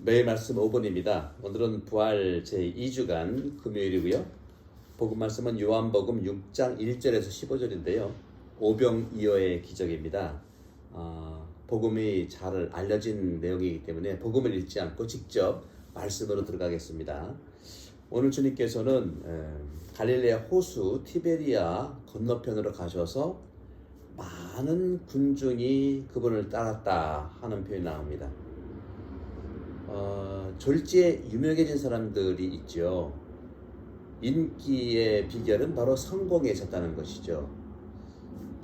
매일 말씀 5분입니다. 오늘은 부활 제2주간 금요일이고요. 복음 말씀은 요한복음 6장 1절에서 15절인데요. 오병이어의 기적입니다. 아, 복음이 잘 알려진 내용이기 때문에 복음을 읽지 않고 직접 말씀으로 들어가겠습니다. 오늘 주님께서는 에, 갈릴레아 호수 티베리아 건너편으로 가셔서 많은 군중이 그분을 따랐다 하는 표현이 나옵니다. 어, 졸지에 유명해진 사람들이 있죠. 인기의 비결은 바로 성공에 있었다는 것이죠.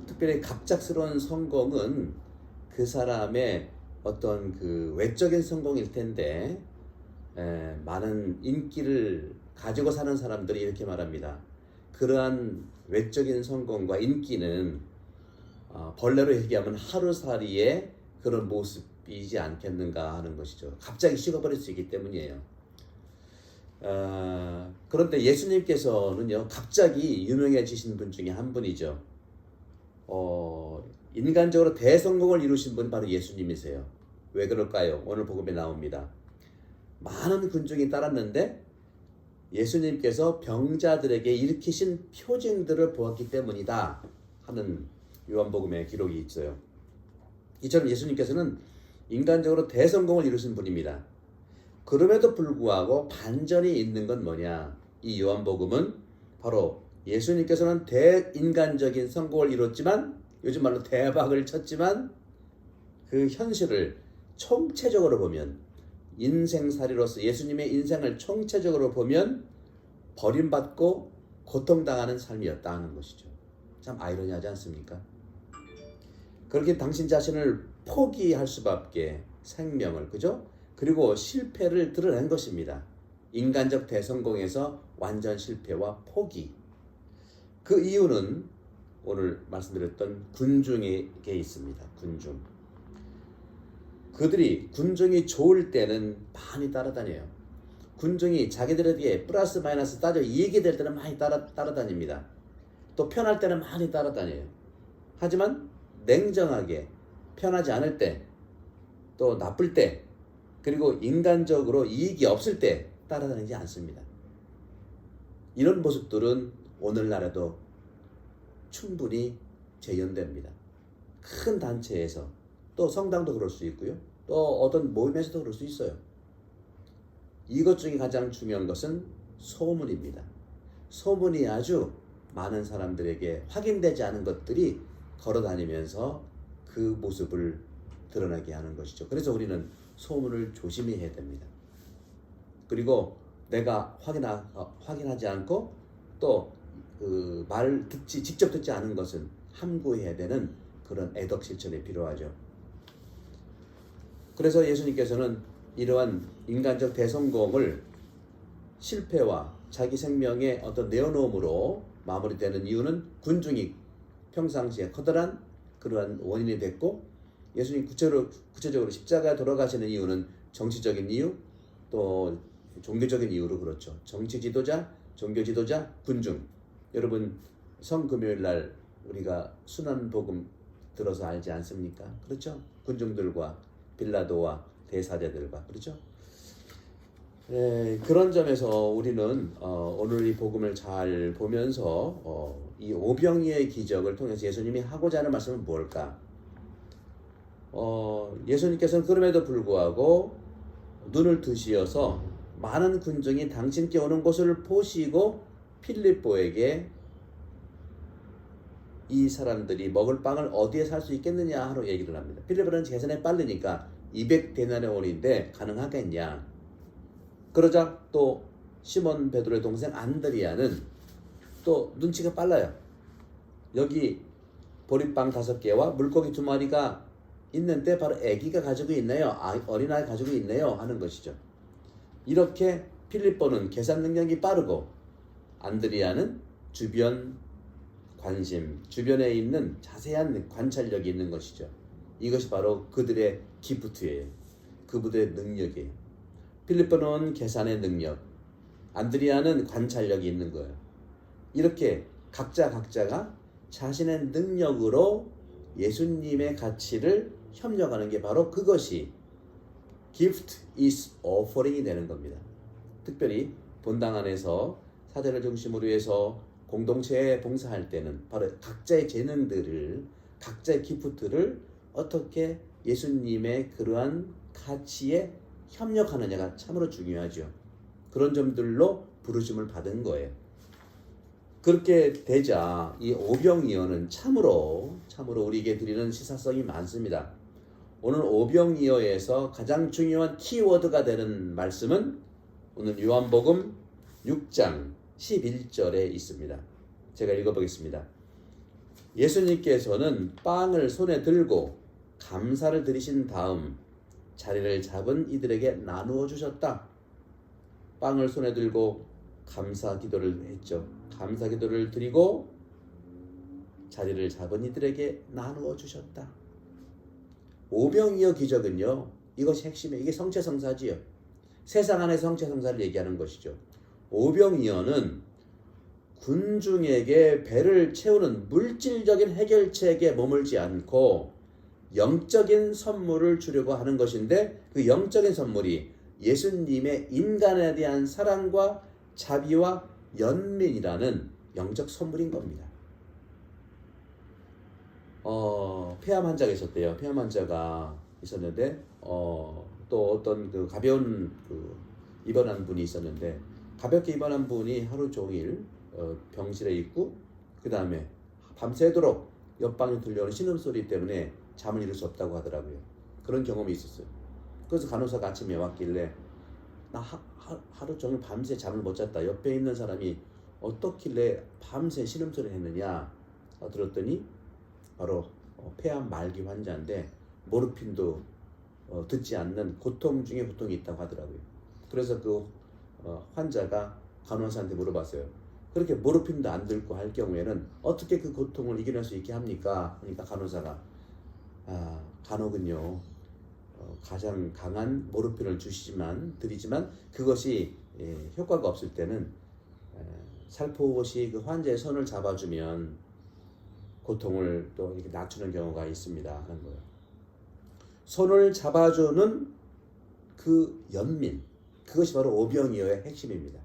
특별히 갑작스러운 성공은 그 사람의 어떤 그 외적인 성공일 텐데 에, 많은 인기를 가지고 사는 사람들이 이렇게 말합니다. 그러한 외적인 성공과 인기는 어, 벌레로 얘기하면 하루살이의 그런 모습 이지 않겠는가 하는 것이죠. 갑자기 식어버릴 수 있기 때문이에요. 어, 그런데 예수님께서는요, 갑자기 유명해지신 분 중에 한 분이죠. 어, 인간적으로 대성공을 이루신 분 바로 예수님이세요. 왜 그럴까요? 오늘 복음에 나옵니다. 많은 군중이 따랐는데 예수님께서 병자들에게 일으키신 표징들을 보았기 때문이다 하는 요한복음에 기록이 있어요. 이처럼 예수님께서는 인간적으로 대성공을 이루신 분입니다. 그럼에도 불구하고 반전이 있는 건 뭐냐? 이 요한복음은 바로 예수님께서는 대인간적인 성공을 이뤘지만 요즘 말로 대박을 쳤지만 그 현실을 총체적으로 보면 인생살이로서 예수님의 인생을 총체적으로 보면 버림받고 고통당하는 삶이었다 하는 것이죠. 참 아이러니하지 않습니까? 그렇게 당신 자신을 포기할 수밖에 생명을 그죠? 그리고 실패를 드러낸 것입니다. 인간적 대성공에서 완전 실패와 포기. 그 이유는 오늘 말씀드렸던 군중에게 있습니다. 군중. 그들이 군중이 좋을 때는 많이 따라다녀요. 군중이 자기들에게 플러스 마이너스 따져 이익이 될 때는 많이 따라, 따라다닙니다. 또 편할 때는 많이 따라다녀요. 하지만 냉정하게 편하지 않을 때, 또 나쁠 때, 그리고 인간적으로 이익이 없을 때 따라다니지 않습니다. 이런 모습들은 오늘날에도 충분히 재현됩니다. 큰 단체에서 또 성당도 그럴 수 있고요. 또 어떤 모임에서도 그럴 수 있어요. 이것 중에 가장 중요한 것은 소문입니다. 소문이 아주 많은 사람들에게 확인되지 않은 것들이 걸어 다니면서 그 모습을 드러나게 하는 것이죠. 그래서 우리는 소문을 조심히 해야 됩니다. 그리고 내가 확인하, 어, 확인하지 않고 또그말 듣지 직접 듣지 않은 것은 함구해야 되는 그런 애덕 실천이 필요하죠. 그래서 예수님께서는 이러한 인간적 대성공을 실패와 자기 생명의 어떤 내어놓음으로 마무리되는 이유는 군중이 평상시에 커다란 그러한 원인이 됐고 예수님 구체로, 구체적으로 십자가 돌아가시는 이유는 정치적인 이유 또 종교적인 이유로 그렇죠. 정치 지도자, 종교 지도자, 군중. 여러분 성금요일 날 우리가 순환 복음 들어서 알지 않습니까? 그렇죠? 군중들과 빌라도와 대사자들과 그렇죠? 네, 그런 점에서 우리는 어, 오늘 이 복음을 잘 보면서 어, 이 오병이의 기적을 통해서 예수님이 하고자 하는 말씀은 무엇일까? 어, 예수님께서는 그럼에도 불구하고 눈을 드시어서 많은 군중이 당신께 오는 곳을 보시고 필립보에게 이 사람들이 먹을 빵을 어디에 살 수 있겠느냐 하러 얘기를 합니다. 필립보는 계산에 빠르니까 200데나리온인데 가능하겠냐? 그러자 또 시몬 베드로의 동생 안드리아는 또 눈치가 빨라요. 여기 보리빵 다섯 개와 물고기 두 마리가 있는데 바로 아기가 가지고 있네요. 아, 어린아이 가지고 있네요. 하는 것이죠. 이렇게 필립보는 계산 능력이 빠르고 안드리아는 주변 관심, 주변에 있는 자세한 관찰력이 있는 것이죠. 이것이 바로 그들의 기프트예요. 그분의 능력이에요. 필리포는 계산의 능력, 안드리아는 관찰력이 있는 거예요. 이렇게 각자 각자가 자신의 능력으로 예수님의 가치를 협력하는 게 바로 그것이 gift is offering이 되는 겁니다. 특별히 본당 안에서 사제를 중심으로 해서 공동체에 봉사할 때는 바로 각자의 재능들을 각자의 기프트를 어떻게 예수님의 그러한 가치에 협력하느냐가 참으로 중요하죠. 그런 점들로 부르심을 받은 거예요. 그렇게 되자 이 오병이어는 참으로 참으로 우리에게 드리는 시사성이 많습니다. 오늘 오병이어에서 가장 중요한 키워드가 되는 말씀은 오늘 요한복음 6장 11절에 있습니다. 제가 읽어보겠습니다. 예수님께서는 빵을 손에 들고 감사를 드리신 다음 자리를 잡은 이들에게 나누어 주셨다. 빵을 손에 들고 감사 기도를 했죠. 감사 기도를 드리고 자리를 잡은 이들에게 나누어 주셨다. 오병이어 기적은요. 이것이 핵심이에요. 이게 성체성사지요. 세상 안의 성체성사를 얘기하는 것이죠. 오병이어는 군중에게 배를 채우는 물질적인 해결책에 머물지 않고 영적인 선물을 주려고 하는 것인데 그 영적인 선물이 예수님의 인간에 대한 사랑과 자비와 연민이라는 영적 선물인 겁니다. 어, 폐암 환자가 있었대요. 폐암 환자가 있었는데 어, 또 어떤 그 가벼운 그 입원한 분이 있었는데 가볍게 입원한 분이 하루 종일 어, 병실에 있고 그 다음에 밤새도록 옆방에 들려오는 신음소리 때문에 잠을 이룰 수 없다고 하더라고요. 그런 경험이 있었어요. 그래서 간호사가 아침에 왔길래 나 하, 하, 하 루 종일 밤새 잠을 못 잤다. 옆에 있는 사람이 어떻길래 밤새 신음소리를 했느냐 어, 들었더니 바로 어, 폐암 말기 환자인데 모르핀도 어, 듣지 않는 고통 중에 고통이 있다고 하더라고요. 그래서 그 어, 환자가 간호사한테 물어봤어요. 그렇게 모르핀도 안 들고 할 경우에는 어떻게 그 고통을 이겨낼 수 있게 합니까? 그러니까 간호사가 아, 간혹은요 어, 가장 강한 모르핀을 주시지만 드리지만 그것이 예, 효과가 없을 때는 에, 살포시 그 환자의 손을 잡아주면 고통을 또 이렇게 낮추는 경우가 있습니다 하는 거예요. 손을 잡아주는 그 연민 그것이 바로 오병이어의 핵심입니다.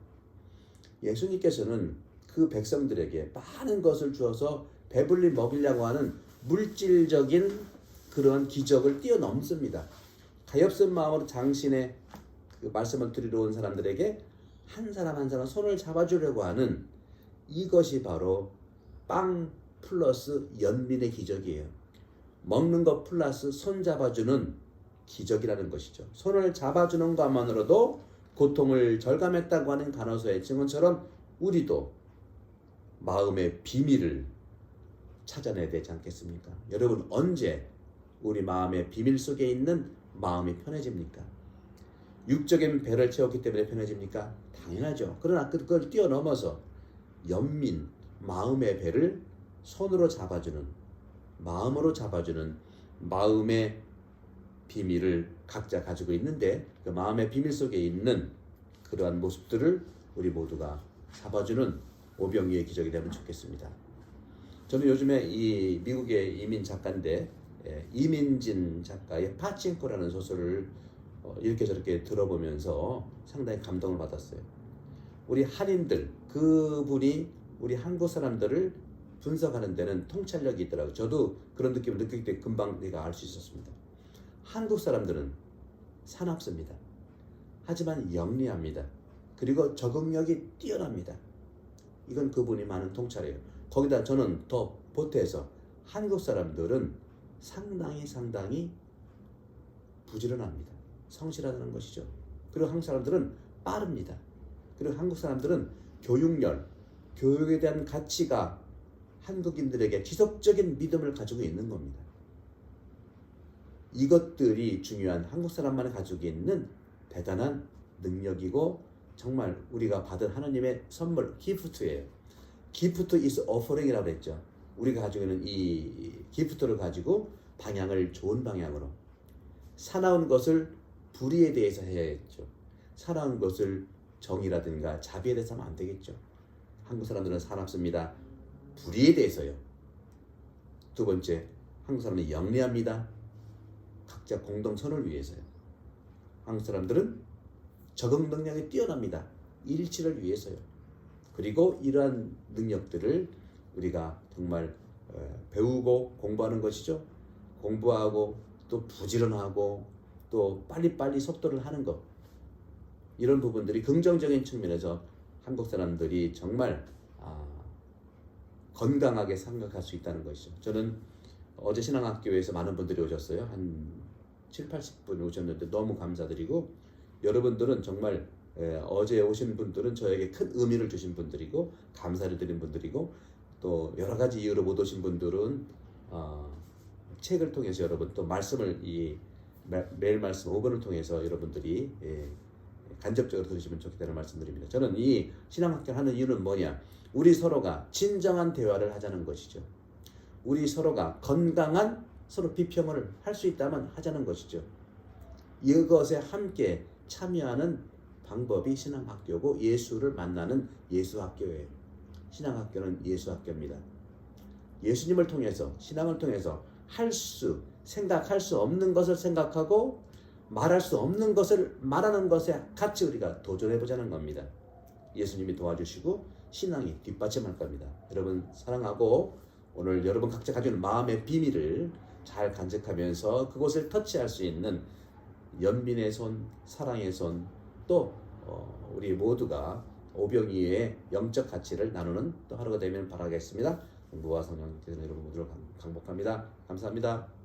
예수님께서는 그 백성들에게 많은 것을 주어서 배불리 먹이려고 하는 물질적인 그런 기적을 뛰어넘습니다. 가엾은 마음으로 당신의 그 말씀을 드리러 온 사람들에게 한 사람 한 사람 손을 잡아주려고 하는 이것이 바로 빵 플러스 연민의 기적이에요. 먹는 것 플러스 손 잡아주는 기적이라는 것이죠. 손을 잡아주는 것만으로도 고통을 절감했다고 하는 간호사의 증언처럼 우리도 마음의 비밀을 찾아내야 되지 않겠습니까? 여러분 언제 우리 마음의 비밀 속에 있는 마음이 편해집니까? 육적인 배를 채웠기 때문에 편해집니까? 당연하죠. 그러나 그걸 뛰어넘어서 연민, 마음의 배를 손으로 잡아주는, 마음으로 잡아주는 마음의 비밀을 각자 가지고 있는데 그 마음의 비밀 속에 있는 그러한 모습들을 우리 모두가 잡아주는 오병이의 기적이 되면 좋겠습니다. 저는 요즘에 이 미국의 이민 작가인데 예, 이민진 작가의 파친코라는 소설을 어, 이렇게 저렇게 들어보면서 상당히 감동을 받았어요. 우리 한인들 그분이 우리 한국 사람들을 분석하는 데는 통찰력이 있더라고요. 저도 그런 느낌을 느낄 때 금방 내가 알 수 있었습니다. 한국 사람들은 사납습니다. 하지만 영리합니다. 그리고 적응력이 뛰어납니다. 이건 그분이 많은 통찰이에요. 거기다 저는 더 보태서 한국 사람들은 상당히 상당히 부지런합니다. 성실하다는 것이죠. 그리고 한국 사람들은 빠릅니다. 그리고 한국 사람들은 교육열, 교육에 대한 가치가 한국인들에게 지속적인 믿음을 가지고 있는 겁니다. 이것들이 중요한 한국 사람만이 가지고 있는 대단한 능력이고 정말 우리가 받은 하나님의 선물 기프트예요. 기프트 is offering이라고 했죠. 우리가 가지고 있는 이 기프트를 가지고 방향을 좋은 방향으로 사나운 것을 불의에 대해서 해야겠죠. 사나운 것을 정의라든가 자비에 대해서 하면 안 되겠죠. 한국 사람들은 사납습니다. 불의에 대해서요. 두 번째, 한국 사람은 영리합니다. 각자 공동선을 위해서요. 한국 사람들은 적응 능력이 뛰어납니다. 일치를 위해서요. 그리고 이러한 능력들을 우리가 정말 어, 배우고 공부하는 것이죠. 공부하고 또 부지런하고 또 빨리빨리 속도를 하는 것 이런 부분들이 긍정적인 측면에서 한국 사람들이 정말 아, 건강하게 생각할 수 있다는 것이죠. 저는 어제 신앙학교에서 많은 분들이 오셨어요. 한 7, 80분 오셨는데 너무 감사드리고 여러분들은 정말 에, 어제 오신 분들은 저에게 큰 의미를 주신 분들이고 감사를 드린 분들이고 또 여러 가지 이유로 못 오신 분들은 어, 책을 통해서 여러분 또 말씀을 이 매- 매일 말씀 5번을 통해서 여러분들이 예, 간접적으로 들으시면 좋겠다는 말씀드립니다. 저는 이 신앙학교를 하는 이유는 뭐냐? 우리 서로가 진정한 대화를 하자는 것이죠. 우리 서로가 건강한 서로 비평을 할 수 있다면 하자는 것이죠. 이것에 함께 참여하는 방법이 신앙학교고 예수를 만나는 예수학교예요. 신앙학교는 예수학교입니다. 예수님을 통해서 신앙을 통해서 할 수 생각할 수 없는 것을 생각하고 말할 수 없는 것을 말하는 것에 같이 우리가 도전해 보자는 겁니다. 예수님이 도와주시고 신앙이 뒷받침할 겁니다. 여러분 사랑하고 오늘 여러분 각자 가지고 마음의 비밀을 잘 간직하면서 그곳을 터치할 수 있는 연민의 손, 사랑의 손, 또 어, 우리 모두가 오병이의 영적 가치를 나누는 또 하루가 되면 바라겠습니다. 공부와 성령 되는 여러분 모두를 강- 강복합니다. 감사합니다.